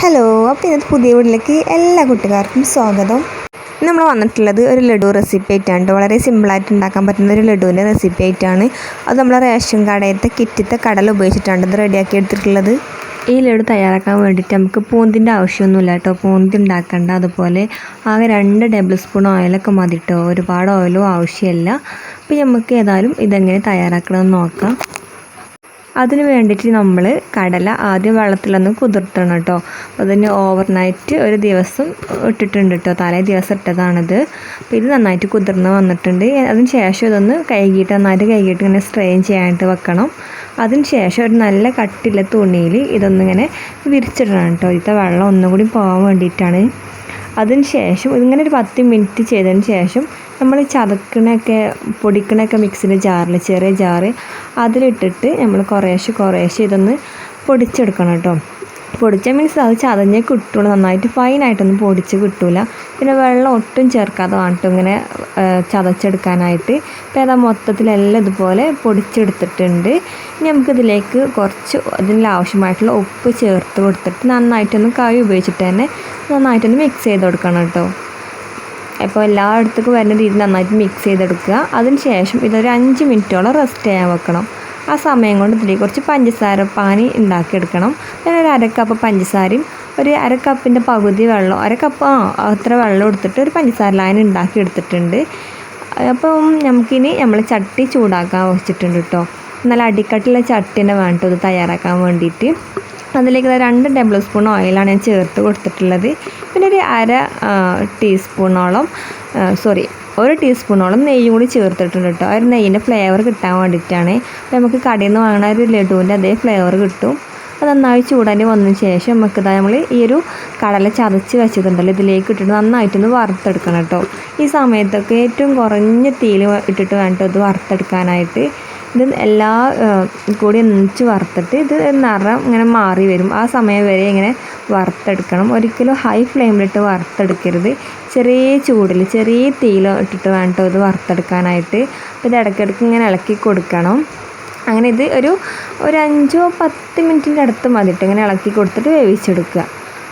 Hello അപ്പോൾ ഇന്നത്തെ പുതിയ വീട്ടിലേക്ക് എല്ലാ കുട്ടികാർക്കും സ്വാഗതം. നമ്മൾ വന്നിട്ടുള്ളത് ഒരു ലഡു റെസിപ്പി ആയിട്ടാണ്. ട്ടോ. വളരെ സിമ്പിളായിട്ട് ഉണ്ടാക്കാൻ പറ്റുന്ന ഒരു ലഡുവിന്റെ റെസിപ്പി ആയിട്ടാണ്. അത് നമ്മൾ റേഷൻ കടയത്തെ കിറ്റത്തെ കടൽ ഉപയോഗിച്ചിട്ടാണ് ഇത് റെഡിയാക്കി എടുത്തിട്ടുള്ളത്. ഈ ലഡു തയ്യാറാക്കാൻ വേണ്ടിയിട്ട് നമുക്ക് പൂന്തിന്റെ ആവശ്യമൊന്നുമില്ല കേട്ടോ. പൂന്തി ഉണ്ടാക്കേണ്ട. അതുപോലെ ആകെ രണ്ട് ടേബിൾ സ്പൂൺ ഓയിലൊക്കെ മതി കേട്ടോ. ഒരുപാട് ഓയിലും ആവശ്യമില്ല. അപ്പോൾ നമുക്ക് ഏതായാലും ഇതെങ്ങനെ തയ്യാറാക്കണമെന്ന് നോക്കാം. അതിന് വേണ്ടിയിട്ട് നമ്മൾ കടല ആദ്യം വെള്ളത്തിലൊന്ന് കുതിർത്തണം കേട്ടോ. അതിന് ഓവർനൈറ്റ് ഒരു ദിവസം ഇട്ടിട്ടുണ്ട് കേട്ടോ. തലേ ദിവസം ഇട്ടതാണിത്. അപ്പോൾ ഇത് നന്നായിട്ട് കുതിർന്ന് വന്നിട്ടുണ്ട്. അതിന് ശേഷം ഇതൊന്ന് കഴുകിയിട്ട് നന്നായിട്ട് കഴുകിയിട്ട് ഇങ്ങനെ സ്ട്രെയിൻ ചെയ്യാനായിട്ട് വെക്കണം. അതിന് ശേഷം ഒരു നല്ല കട്ടിയുള്ള തുണിയിൽ ഇതൊന്നിങ്ങനെ വിരിച്ചിടണം കേട്ടോ. ഇതിന്റെ വെള്ളം ഒന്നും കൂടി പോകാൻ വേണ്ടിയിട്ടാണ്. അതിന് ശേഷം ഇതിങ്ങനെ ഒരു പത്ത് മിനിറ്റ് ചെയ്തതിന് ശേഷം നമ്മൾ ചതക്കണൊക്കെ പൊടിക്കണൊക്കെ മിക്സിന്റെ ജാറിൽ ചെറിയ ജാറ് അതിലിട്ടിട്ട് നമ്മൾ കുറേശ്ശെ കുറേശ്ശെ ഇതൊന്ന് പൊടിച്ചെടുക്കണം കേട്ടോ. പൊടിച്ച മീൻസ് അത് ചതഞ്ഞേ കിട്ടുള്ളൂ നന്നായിട്ട് ഫൈനായിട്ടൊന്നും പൊടിച്ച് കിട്ടൂല. പിന്നെ വെള്ളം ഒട്ടും ചേർക്കാതെ വേണ്ടിട്ട് ഇങ്ങനെ ചതച്ചെടുക്കാനായിട്ട്. ഇപ്പോൾ ഏതാ മൊത്തത്തിലെല്ലാം ഇതുപോലെ പൊടിച്ചെടുത്തിട്ടുണ്ട്. ഇനി നമുക്കിതിലേക്ക് കുറച്ച് അതിനുള്ള ആവശ്യമായിട്ടുള്ള ഉപ്പ് ചേർത്ത് കൊടുത്തിട്ട് നന്നായിട്ടൊന്ന് കൈ ഉപയോഗിച്ചിട്ട് തന്നെ നന്നായിട്ടൊന്ന് മിക്സ് ചെയ്ത് കൊടുക്കണം കേട്ടോ. അപ്പോൾ എല്ലായിടത്തേക്കും വരുന്ന രീതിയിൽ നന്നായിട്ട് മിക്സ് ചെയ്തെടുക്കുക. അതിന് ശേഷം ഇതൊരു അഞ്ച് മിനിറ്റോളം റെസ്റ്റ് ചെയ്യാൻ വെക്കണം. ആ സമയം കൊണ്ട് ഇതിലേക്ക് കുറച്ച് പഞ്ചസാര പാനി ഉണ്ടാക്കിയെടുക്കണം. പിന്നെ ഒരു അര കപ്പ് പഞ്ചസാരയും ഒരു അര കപ്പിന്റെ പകുതി വെള്ളം അര കപ്പ് ആ അത്ര വെള്ളം എടുത്തിട്ട് ഒരു പഞ്ചസാര ലായനി ഉണ്ടാക്കി എടുത്തിട്ടുണ്ട് അപ്പം നമുക്കിനി നമ്മൾ ചട്ടി ചൂടാക്കാൻ വെച്ചിട്ടുണ്ട് കേട്ടോ നല്ല അടിക്കട്ടുള്ള ചട്ടിനെ വേണ്ടത് തയ്യാറാക്കാൻ വേണ്ടിയിട്ട്. അതിലേക്ക് രണ്ട് ടേബിൾ സ്പൂൺ ഓയിലാണ് ഞാൻ ചേർത്ത് കൊടുത്തിട്ടുള്ളത്. പിന്നെ ഒരു അര ടീസ്പൂണോളം സോറി ഒരു ടീസ്പൂണോളം നെയ്യും കൂടി ചേർത്തിട്ടുണ്ട് കേട്ടോ. ആ ഒരു നെയ്യിന്റെ ഫ്ലേവർ കിട്ടാൻ വേണ്ടിയിട്ടാണ്. അപ്പോൾ നമുക്ക് കടയിൽ നിന്ന് വാങ്ങുന്ന ഒരു ലഡുവിന്റെ അതേ ഫ്ലേവർ കിട്ടും. അത് നന്നായി ചൂടാൻ വന്നതിന് ശേഷം നമുക്ക് നമ്മൾ ഈ ഒരു കടല ചതച്ച് വെച്ചിട്ടുണ്ടല്ലോ ഇതിലേക്ക് ഇട്ടിട്ട് നന്നായിട്ടൊന്ന് വറുത്തെടുക്കണം കേട്ടോ. ഈ സമയത്തൊക്കെ ഏറ്റവും കുറഞ്ഞ തീയിൽ ഇട്ടിട്ട് വേണ്ടത് വറുത്തെടുക്കാനായിട്ട് ഇത് എല്ലാ കൂടി ഒന്നിച്ച് വറുത്തിട്ട് ഇത് നിറം ഇങ്ങനെ മാറി വരും. ആ സമയം വരെ ഇങ്ങനെ വറുത്തെടുക്കണം. ഒരിക്കലും ഹൈ ഫ്ലെയിമിലിട്ട് വറുത്തെടുക്കരുത്. ചെറിയ ചൂടിൽ ചെറിയ തീയിൽ ഇട്ടിട്ട് വേണ്ടോ ഇത് വറുത്തെടുക്കാനായിട്ട്. അപ്പോൾ ഇത് ഇടയ്ക്കിടയ്ക്ക് ഇങ്ങനെ ഇളക്കി കൊടുക്കണം. അങ്ങനെ ഇത് ഒരു ഒരു അഞ്ചോ പത്ത് മിനിറ്റിന്റെ അടുത്ത് മതിട്ട് ഇങ്ങനെ ഇളക്കി കൊടുത്തിട്ട് വേവിച്ചെടുക്കുക.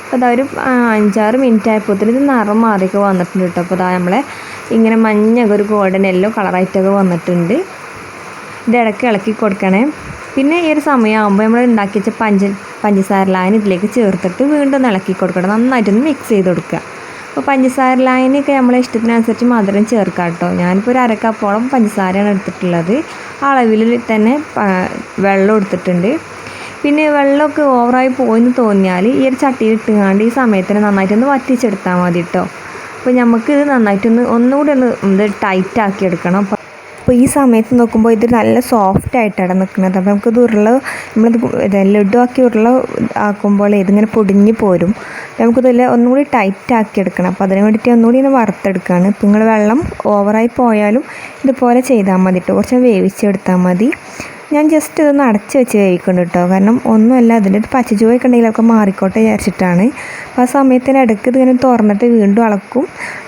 അപ്പോൾ അതാ ഒരു അഞ്ചാറ് മിനിറ്റ് ആയപ്പോഴത്തേന് ഇത് നിറം മാറിയൊക്കെ വന്നിട്ടുണ്ട് കേട്ടോ. അപ്പോൾ അതാ നമ്മളെ ഇങ്ങനെ മഞ്ഞൊക്കെ ഒരു ഗോൾഡൻ യെല്ലോ കളറായിട്ടൊക്കെ വന്നിട്ടുണ്ട്. ഇടയ്ക്ക് ഇളക്കി കൊടുക്കണേ. പിന്നെ ഈ ഒരു സമയമാകുമ്പോൾ നമ്മൾ ഉണ്ടാക്കി വെച്ച പഞ്ച പഞ്ചസാര ലായനി ഇതിലേക്ക് ചേർത്തിട്ട് വീണ്ടും ഇളക്കി കൊടുക്കണം. നന്നായിട്ടൊന്ന് മിക്സ് ചെയ്ത് കൊടുക്കുക. അപ്പോൾ പഞ്ചസാര ലായനിയൊക്കെ നമ്മളെ ഇഷ്ടത്തിനനുസരിച്ച് മധുരം ചേർക്കാം കേട്ടോ. ഞാനിപ്പോൾ ഒരു അരക്കപ്പോളം പഞ്ചസാരയാണ് എടുത്തിട്ടുള്ളത്. അളവിൽ തന്നെ വെള്ളം എടുത്തിട്ടുണ്ട്. പിന്നെ വെള്ളമൊക്കെ ഓവറായി പോയെന്ന് തോന്നിയാൽ ഈ ഒരു ചട്ടിയിൽ ഇട്ടുകാണ്ട് ഈ സമയത്തിന് നന്നായിട്ടൊന്ന് വറ്റിച്ചെടുത്താൽ മതി കേട്ടോ. അപ്പോൾ നമുക്ക് ഇത് നന്നായിട്ടൊന്ന് ഒന്നുകൂടി ഒന്ന് ഇത് ടൈറ്റ് ആക്കി എടുക്കണം. അപ്പോൾ ഈ സമയത്ത് നോക്കുമ്പോൾ ഇത് നല്ല സോഫ്റ്റ് ആയിട്ടാണ് നിൽക്കുന്നത് അപ്പോൾ നമുക്കിത് ഉരുള നമ്മളിത് ആക്കി ഉരുള ആക്കുമ്പോൾ ഇതിങ്ങനെ പൊടിഞ്ഞ് പോരും. നമുക്കിതിൽ ഒന്നുകൂടി ടൈറ്റ് ആക്കി എടുക്കണം. അപ്പോൾ അതിന് വേണ്ടിയിട്ട് ഒന്നുകൂടി ഇങ്ങനെ വറുത്തെടുക്കുകയാണ് ഇപ്പോൾ നിങ്ങൾ വെള്ളം ഓവറായി പോയാലും ഇതുപോലെ ചെയ്താൽ മതി കേട്ടോ കുറച്ച് വേവിച്ചെടുത്താൽ മതി. ഞാൻ ജസ്റ്റ് ഇതൊന്ന് അടച്ച് വെച്ച് കഴിക്കുന്നുണ്ട് കേട്ടോ കാരണം ഒന്നുമല്ല അതിന്റെ ഒരു പച്ചച്ചുവയൊക്കെ ഉണ്ടെങ്കിൽ ഒക്കെ മാറിക്കോട്ടെ വിചാരിച്ചിട്ടാണ്. അപ്പോൾ ആ സമയത്തിന് ഇടയ്ക്ക് ഇതിങ്ങനെ തുറന്നിട്ട് വീണ്ടും അളക്കും.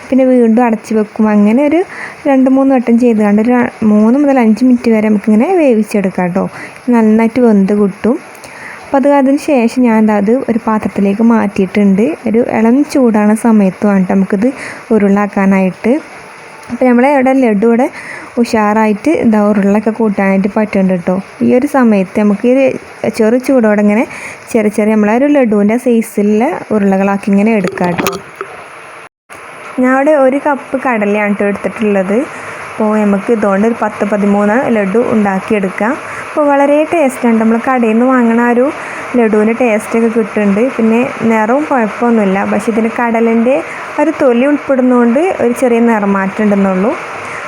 പിന്നെ വീണ്ടും അടച്ച് വെക്കും. അങ്ങനെ ഒരു രണ്ട് മൂന്ന് വട്ടം ചെയ്ത് കണ്ട് ഒരു മൂന്ന് മുതൽ അഞ്ച് മിനിറ്റ് വരെ നമുക്കിങ്ങനെ വേവിച്ചെടുക്കാം കേട്ടോ നന്നായിട്ട് വെന്ത് കിട്ടും. അപ്പോൾ അത് അതിന് ശേഷം ഞാൻ അത് ഒരു പാത്രത്തിലേക്ക് മാറ്റിയിട്ടുണ്ട്. ഒരു ഇളം ചൂടാണ് സമയത്ത് വേണ്ട നമുക്കിത് ഉരുളാക്കാനായിട്ട്. അപ്പോൾ നമ്മളെ ഇവിടെ ലഡു ഇവിടെ ഉഷാറായിട്ട് ഇതാ ഉരുളൊക്കെ കൂട്ടാനായിട്ട് പറ്റുന്നുണ്ട് കേട്ടോ. ഈ ഒരു സമയത്ത് നമുക്ക് ഈ ചെറു ചൂടോടെ ഇങ്ങനെ ചെറിയ ചെറിയ നമ്മളെ ഒരു ലഡുവിന്റെ സൈസിലുള്ള ഉരുളകളാക്കി ഇങ്ങനെ എടുക്കാം കേട്ടോ. ഞാൻ അവിടെ ഒരു കപ്പ് കടലയാണ് കേട്ടോ എടുത്തിട്ടുള്ളത്. അപ്പോൾ നമുക്ക് ഇതുകൊണ്ട് ഒരു പത്ത് പതിമൂന്ന് ലഡു ഉണ്ടാക്കിയെടുക്കാം. അപ്പോൾ വളരെ ടേസ്റ്റാണ് നമ്മൾ കടയിൽ നിന്ന് വാങ്ങണ ഒരു ലഡുവിന്റെ ടേസ്റ്റൊക്കെ കിട്ടുന്നുണ്ട്. പിന്നെ നിറവും കുഴപ്പമൊന്നുമില്ല. പക്ഷേ ഇതിന് കടലിന്റെ ഒരു തൊലി ഉൾപ്പെടുന്നതുകൊണ്ട് ഒരു ചെറിയ നിറമാറ്റം ഉണ്ടെന്നുള്ളൂ.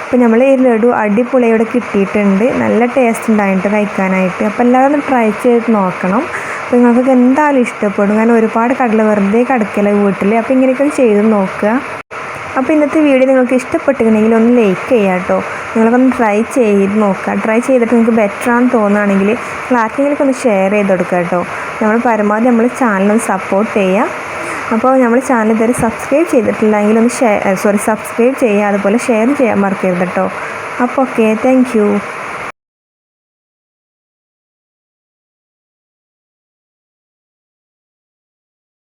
അപ്പോൾ നമ്മൾ ഈ ലഡു അടിപൊളിയോടെ കിട്ടിയിട്ടുണ്ട്. നല്ല ടേസ്റ്റ് ഉണ്ടായിട്ട് കഴിക്കാനായിട്ട്. അപ്പോൾ എല്ലാവരും ഒന്ന് ട്രൈ ചെയ്ത് നോക്കണം. അപ്പോൾ നിങ്ങൾക്ക് എന്തായാലും ഇഷ്ടപ്പെടും. കാരണം ഒരുപാട് കടല വെറുതെ കിടക്കല വീട്ടിൽ. അപ്പോൾ ഇങ്ങനെയൊക്കെ ചെയ്ത് നോക്കുക. അപ്പോൾ ഇന്നത്തെ വീഡിയോ നിങ്ങൾക്ക് ഇഷ്ടപ്പെട്ടിട്ടുണ്ടെങ്കിൽ ഒന്ന് ലൈക്ക് ചെയ്യാം കേട്ടോ. നിങ്ങളൊന്ന് ട്രൈ ചെയ്ത് നോക്കുക. ട്രൈ ചെയ്തിട്ട് നിങ്ങൾക്ക് ബെറ്റർ ആണെന്ന് തോന്നുകയാണെങ്കിൽ നിങ്ങൾ ഒന്ന് ഷെയർ ചെയ്ത് കൊടുക്കുക കേട്ടോ. നമ്മൾ പരമാവധി നമ്മൾ ചാനലൊന്ന് സപ്പോർട്ട് ചെയ്യുക. അപ്പോൾ നമ്മൾ ചാനൽ ഇതുവരെ സബ്സ്ക്രൈബ് ചെയ്തിട്ടില്ലെങ്കിൽ ഒന്ന് ഷെയർ സോറി സബ്സ്ക്രൈബ് ചെയ്യുക. അതുപോലെ ഷെയർ ചെയ്യാൻ മറക്കരുത് കേട്ടോ. അപ്പോൾ ഓക്കെ താങ്ക്